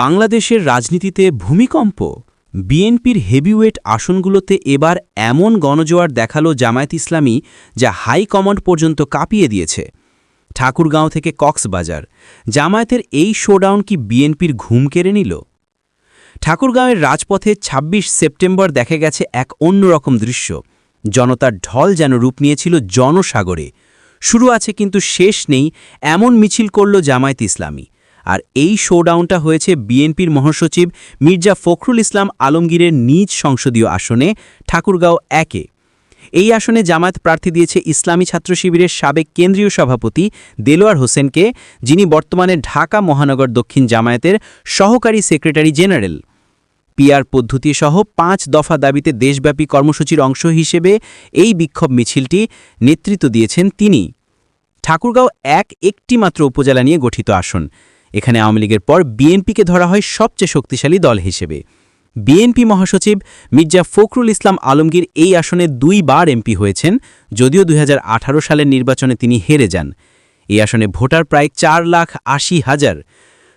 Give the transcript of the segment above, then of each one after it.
বাংলাদেশের রাজনীতিতে ভূমিকম্প? বিএনপির হেভিওয়েট আসনগুলোতে এবার এমন গণজোয়ার দেখাল জামায়াত ইসলামী যা হাই কমান্ড পর্যন্ত কাঁপিয়ে দিয়েছে। ঠাকুরগাঁও থেকে কক্সবাজার। জামায়াতের এই শোডাউন কি বিএনপির ঘুম কেড়ে নিল? ঠাকুরগাঁওয়ের রাজপথে ২৬ সেপ্টেম্বর দেখা গেছে এক অন্যরকম দৃশ্য। জনতার ঢল যেন রূপ নিয়েছিল জনসাগরে। শুরু আছে কিন্তু শেষ নেই, এমন মিছিল করল জামায়াত ইসলামী। আর এই শোডাউনটা হয়েছে বিএনপির মহাসচিব মির্জা ফখরুল ইসলাম আলমগীরের নিজ সংসদীয় আসনে, ঠাকুরগাঁও একে। এই আসনে জামায়াত প্রার্থী দিয়েছে ইসলামী ছাত্র শিবিরের সাবেক কেন্দ্রীয় সভাপতি দেলোয়ার হোসেনকে, যিনি বর্তমানে ঢাকা মহানগর দক্ষিণ জামায়াতের সহকারী সেক্রেটারি জেনারেল। পিয়ার পদ্ধতি সহ পাঁচ দফা দাবিতে দেশব্যাপী কর্মসূচির অংশ হিসেবে এই বিক্ষোভ মিছিলটি নেতৃত্ব দিয়েছেন তিনি। ঠাকুরগাঁও এক একটি মাত্র উপজেলা নিয়ে গঠিত আসন। এখানে আওয়ামী লীগের পর বিএনপিকে ধরা হয় সবচেয়ে শক্তিশালী দল হিসেবে। বিএনপি মহাসচিব মির্জা ফখরুল ইসলাম আলমগীর এই আসনে দুইবার এমপি হয়েছেন, যদিও দুই হাজার আঠারো সালের নির্বাচনে তিনি হেরে যান। এই আসনে ভোটার প্রায় চার লাখ আশি হাজার।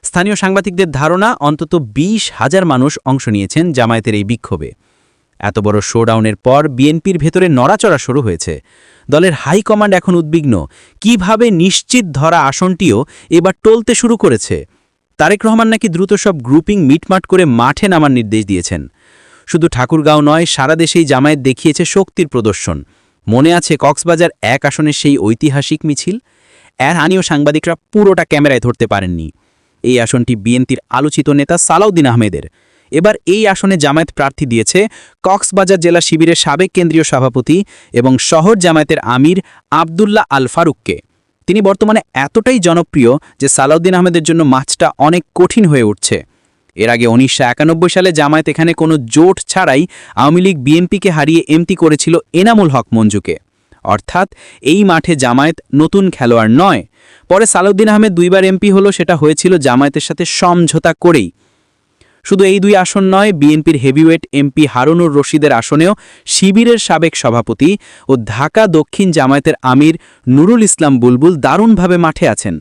স্থানীয় সাংবাদিকদের ধারণা, অন্তত ২০ হাজার মানুষ অংশ নিয়েছেন জামায়াতের এই বিক্ষোভে। এত বড় শোডাউনের পর বিএনপির ভেতরে নড়াচড়া শুরু হয়েছে। দলের হাইকমান্ড এখন উদ্বিগ্ন। কীভাবে নিশ্চিত ধরা আসনটিও এবার টলতে শুরু করেছে? তারেক রহমান নাকি দ্রুত সব গ্রুপিং মিটমাট করে মাঠে নামার নির্দেশ দিয়েছেন। শুধু ঠাকুরগাঁও নয়, সারা দেশেই জামায়াত দেখিয়েছে শক্তির প্রদর্শন। মনে আছে কক্সবাজার এক আসনের সেই ঐতিহাসিক মিছিল? এর হানীয় সাংবাদিকরা পুরোটা ক্যামেরায় ধরতে পারেননি। এই আসনটি বিএনপির আলোচিত নেতা সালাউদ্দিন আহমেদের। এবার এই আসনে জামায়াত প্রার্থী দিয়েছে কক্সবাজার জেলা শিবিরের সাবেক কেন্দ্রীয় সভাপতি এবং শহর জামায়াতের আমির আবদুল্লাহ আল ফারুককে। তিনি বর্তমানে এতটাই জনপ্রিয় যে সালাউদ্দিন আহমেদের জন্য মাছটা অনেক কঠিন হয়ে উঠছে। এর আগে উনিশশো একানব্বই সালে জামায়াত এখানে কোনো জোট ছাড়াই আওয়ামী লীগ বিএনপিকে হারিয়ে এমতি করেছিল এনামুল হক মঞ্জুকে। অর্থাৎ এই মাঠে জামায়াত নতুন খেলোয়াড় নয়। পরে সালাউদ্দিন আহমেদ দুইবার এমপি হলো, সেটা হয়েছিল জামায়াতের সাথে সমঝোতা করেই। শুধু এই দুই আসন নয়, বিএনপির হেভিওয়েট এমপি হারুনুর রশিদের আসনেও শিবিরের সাবেক সভাপতি ও ঢাকা দক্ষিণ জামায়াতের আমির নুরুল ইসলাম বুলবুল দারুণভাবে মাঠে আছেন।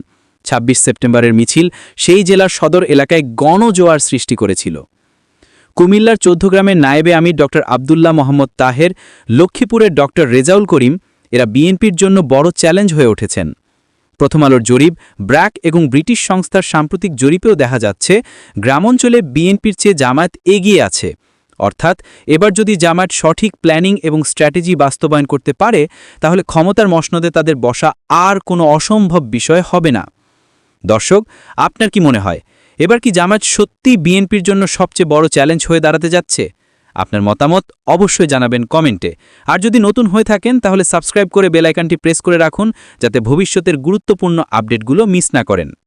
২৬ সেপ্টেম্বরের মিছিল সেই জেলার সদর এলাকায় গণজোয়ার সৃষ্টি করেছিল। কুমিল্লার চৌদ্দগ্রামের নায়েবে আমির ড আবদুল্লাহ মোহাম্মদ তাহের, লক্ষ্মীপুরের ডক্টর রেজাউল করিম, এরা বিএনপির জন্য বড় চ্যালেঞ্জ হয়ে উঠেছেন। প্রথম আলোর জরিপ, ব্র্যাক এবং ব্রিটিশ সংস্থার সাম্প্রতিক জরিপেও দেখা যাচ্ছে, গ্রামাঞ্চলে বিএনপির চেয়ে জামায়াত এগিয়ে আছে। অর্থাৎ, এবার যদি জামায়াত সঠিক প্ল্যানিং এবং স্ট্র্যাটেজি বাস্তবায়ন করতে পারে, তাহলে ক্ষমতার মসনদে তাদের বসা আর কোনো অসম্ভব বিষয় হবে না। দর্শক, আপনার কি মনে হয়? এবার কি জামায়াত সত্যি বিএনপির জন্য সবচেয়ে বড় চ্যালেঞ্জ হয়ে দাঁড়াতে যাচ্ছে? আপনার মতামত অবশ্যই জানাবেন কমেন্টে। আর যদি নতুন হয়ে থাকেন, তাহলে সাবস্ক্রাইব করে বেলাইকানটি প্রেস করে রাখুন, যাতে ভবিষ্যতের গুরুত্বপূর্ণ আপডেটগুলো মিস না করেন।